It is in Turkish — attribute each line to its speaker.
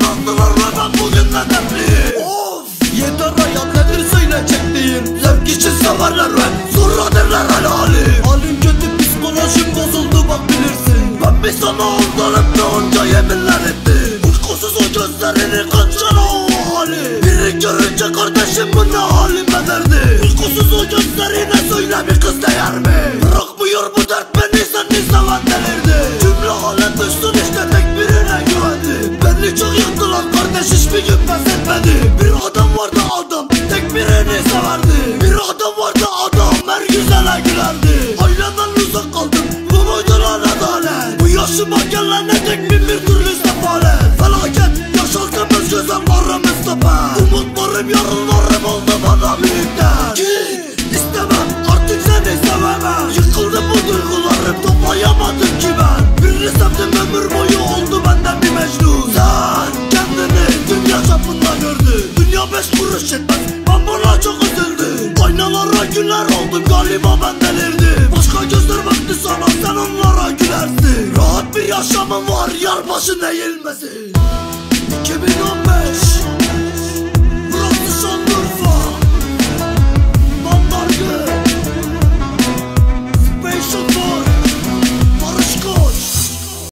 Speaker 1: ben bugün Of!
Speaker 2: Yeter hayat nedir söyle çektiğim
Speaker 1: Zevk için severler ve sonra derler helali.
Speaker 2: Halim kötü psikolojim bozuldu bak bilirsin.
Speaker 1: Ben bir sana aldanıp da onca yeminler ettim. Uykusuz o gözlerini kaçan o hali. Biri görünce kardeşim bu ne halime derdi. Uykusuz o gözlerine söyle bir kız değer mi tek birini severdi Bir adam vardı adam her güzele gülerdi. Aileden uzak kaldım bu muydu lan adalet. Bu yaşıma gelene tek bin bir türlü sefalet. Felaket yaşarsam öz güzellerim istepe Umutlarım yarınlarım oldu bana büyükler Git istemem artık seni sevemem. Yıkıldı bu duygularım toplayamadım ki ben. Birini sevdim ömür boyu oldu benden bir mecnun. Sen kendini dünya çapında gördün. Dünya beş kuruş etmez Güler oldum galiba ben delirdim. Başka gözler baktı sana sen onlara gülersin. Rahat bir yaşamım var yar başın eğilmesin 2015